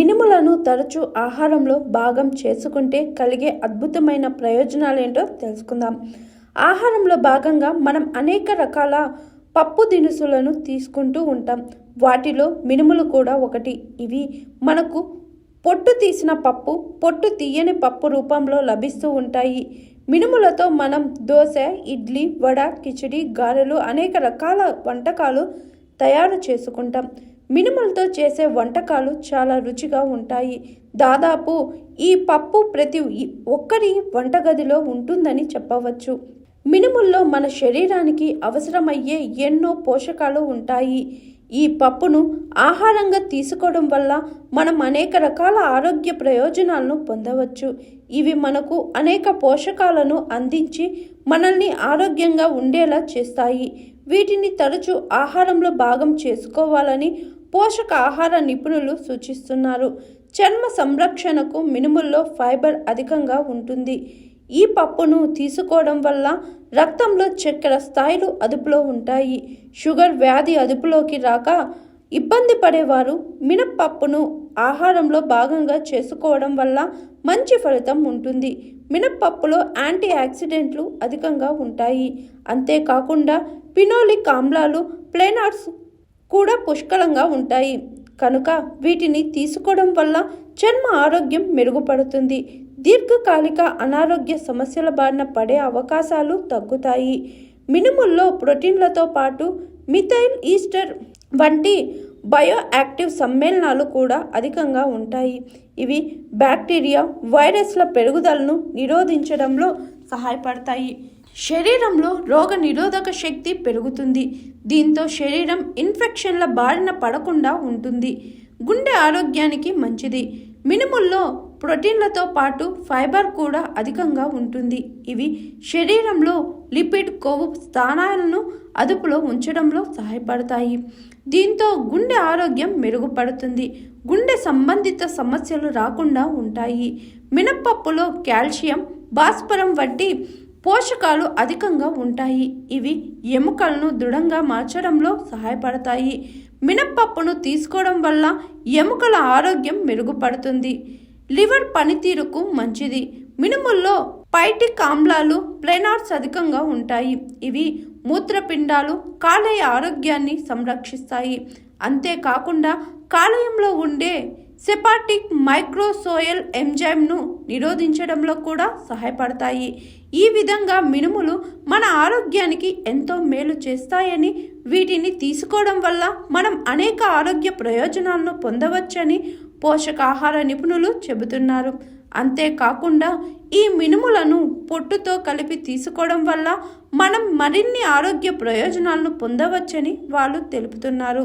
మినుములను తరచూ ఆహారంలో భాగం చేసుకుంటే కలిగే అద్భుతమైన ప్రయోజనాలేంటో తెలుసుకుందాం. ఆహారంలో భాగంగా మనం అనేక రకాల పప్పు దినుసులను తీసుకుంటూ ఉంటాం. వాటిలో మినుములు కూడా ఒకటి. ఇవి మనకు పొట్టు తీసిన పప్పు పొట్టు తీయని పప్పు రూపంలో లభిస్తూ ఉంటాయి. మినుములతో మనం దోశ ఇడ్లీ వడ కిచిడి గారెలు అనేక రకాల వంటకాలు తయారు చేసుకుంటాం. మినుములతో చేసే వంటకాలు చాలా రుచిగా ఉంటాయి. దాదాపు ఈ పప్పు ప్రతి ఒక్కరి వంటగదిలో ఉంటుందని చెప్పవచ్చు. మినుముల్లో మన శరీరానికి అవసరమయ్యే ఎన్నో పోషకాలు ఉంటాయి. ఈ పప్పును ఆహారంగా తీసుకోవడం వల్ల మనం అనేక రకాల ఆరోగ్య ప్రయోజనాలను పొందవచ్చు. ఇవి మనకు అనేక పోషకాలను అందించి మనల్ని ఆరోగ్యంగా ఉండేలా చేస్తాయి. వీటిని తరచూ ఆహారంలో భాగం చేసుకోవాలని పోషక ఆహార నిపుణులు సూచిస్తున్నారు. చర్మ సంరక్షణకు మినుముల్లో ఫైబర్ అధికంగా ఉంటుంది. ఈ పప్పును తీసుకోవడం వల్ల రక్తంలో చక్కెర స్థాయిలు అదుపులో ఉంటాయి. షుగర్ వ్యాధి అదుపులోకి రాక ఇబ్బంది పడేవారు మినప్పప్పును ఆహారంలో భాగంగా చేసుకోవడం వల్ల మంచి ఫలితం ఉంటుంది. మినప్పప్పులో యాంటీ ఆక్సిడెంట్లు అధికంగా ఉంటాయి. అంతేకాకుండా పినోలిక్ ఆమ్లాలు ప్లేనాట్స్ కూడా పుష్కలంగా ఉంటాయి. కనుక వీటిని తీసుకోవడం వల్ల చర్మ ఆరోగ్యం మెరుగుపడుతుంది. దీర్ఘకాలిక అనారోగ్య సమస్యల బారిన పడే అవకాశాలు తగ్గుతాయి. మినుముల్లో ప్రోటీన్లతో పాటు మిథైల్ ఈస్టర్ వంటి బయో యాక్టివ్ సమ్మేళనాలు కూడా అధికంగా ఉంటాయి. ఇవి బ్యాక్టీరియా వైరస్ల పెరుగుదలను నిరోధించడంలో సహాయపడతాయి. శరీరంలో రోగ నిరోధక శక్తి పెరుగుతుంది. దీంతో శరీరం ఇన్ఫెక్షన్ల బారిన పడకుండా ఉంటుంది. గుండె ఆరోగ్యానికి మంచిది. మినుముల్లో ప్రోటీన్లతో పాటు ఫైబర్ కూడా అధికంగా ఉంటుంది. ఇవి శరీరంలో లిపిడ్ కొవ్వు స్థానాలను అదుపులో ఉంచడంలో సహాయపడతాయి. దీంతో గుండె ఆరోగ్యం మెరుగుపడుతుంది. గుండె సంబంధిత సమస్యలు రాకుండా ఉంటాయి. మినప్పప్పులో కాల్షియం భాస్వరం వంటి పోషకాలు అధికంగా ఉంటాయి. ఇవి ఎముకలను దృఢంగా మార్చడంలో సహాయపడతాయి. మినప్పప్పును తీసుకోవడం వల్ల ఎముకల ఆరోగ్యం మెరుగుపడుతుంది. లివర్ పనితీరుకు మంచిది. మినుముల్లో పైటిక్ ఆమ్లాలు ప్లెనార్స్ అధికంగా ఉంటాయి. ఇవి మూత్రపిండాలు కాలేయ ఆరోగ్యాన్ని సంరక్షిస్తాయి. అంతేకాకుండా కాలేయంలో ఉండే సెపాటిక్ మైక్రోసోయల్ ఎంజైమ్ను నిరోధించడంలో కూడా సహాయపడతాయి. ఈ విధంగా మినుములు మన ఆరోగ్యానికి ఎంతో మేలు చేస్తాయని వీటిని తీసుకోవడం వల్ల మనం అనేక ఆరోగ్య ప్రయోజనాలను పొందవచ్చని పోషకాహార నిపుణులు చెబుతున్నారు. అంతేకాకుండా ఈ మినుములను పొట్టుతో కలిపి తీసుకోవడం వల్ల మనం మరిన్ని ఆరోగ్య ప్రయోజనాలను పొందవచ్చని వాళ్ళు తెలుపుతున్నారు.